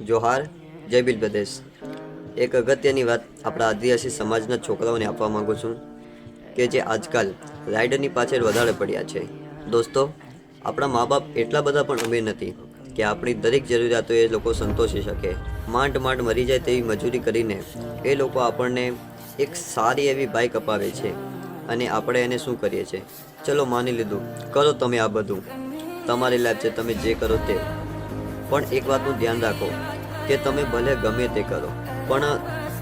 જોહાર, જય બિલ પ્રદેશ એક અગત્યની વાત આપણા આદિવાસી સમાજના છોકરાઓને આપવા માંગુ છું કે જે આજકાલ રાઇડરની પાછળ વધારે પડ્યા છે. દોસ્તો, આપણા મા બાપ એટલા બધા પણ અમીર નથી કે આપણી દરેક જરૂરિયાતો એ લોકો સંતોષી શકે. માંડ માંડ મરી જાય તેવી મજૂરી કરીને એ લોકો આપણને એક સારી એવી બાઇક અપાવે છે અને આપણે એને શું કરીએ છીએ? ચલો માની લીધું, કરો તમે આ બધું. તમારી લાઈફ છે, તમે જે કરો તે. પણ એક વાતનું ધ્યાન રાખો કે તમે ભલે ગમે તે કરો, પણ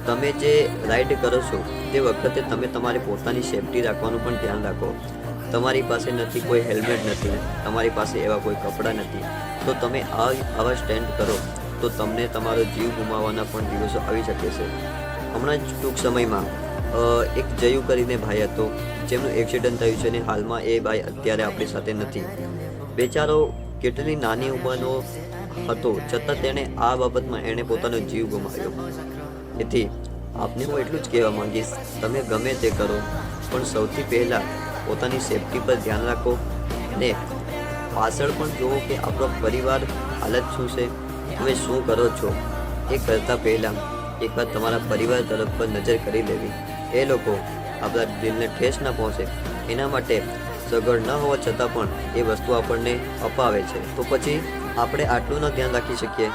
તમે જે રાઈડ કરો છો, તે વખતે તમે તમારી પોતાની સેફટી રાખવાનું પણ ધ્યાન રાખો. તમારી પાસે નથી કોઈ હેલ્મેટ નથી, તમારી પાસે એવા કોઈ કપડાં નથી. તો તમે આ, આવા સ્ટેન્ડ કરો, તો તમને તમારો જીવ ગુમાવવાના પણ દિવસો આવી શકે છે. હમણાં જ ટૂંક સમયમાં એક જયુ કરીને ભાઈ હતો, જેમનું એક્સિડન્ટ થયું છે અને હાલમાં એ ભાઈ અત્યારે આપણી સાથે નથી. બેચારો કેટલી નાની ઉંમરનો હતો. છતાં તેણે આ બાબતમાં એણે પોતાનો જીવ ગુમાવ્યો. એથી આપને હું એટલું જ કહેવા માંગીશ, તમે ગમે તે કરો, પણ સૌથી પહેલાં પોતાની સેફટી પર ધ્યાન રાખો અને પાછળ પણ જુઓ કે આપણો પરિવાર હાલત શું છે, તમે શું કરો છો. એ કરતાં પહેલાં એકવાર તમારા પરિવાર તરફ પર નજર કરી લેવી. એ લોકો આપણા દિલને ઠેસ ન પહોંચે. એના માટે સગવડ ન હોવા છતાં પણ એ વસ્તુ આપણને અપાવે છે. તો પછી આપણે આટલું ન ધ્યાન રાખી શકીએ?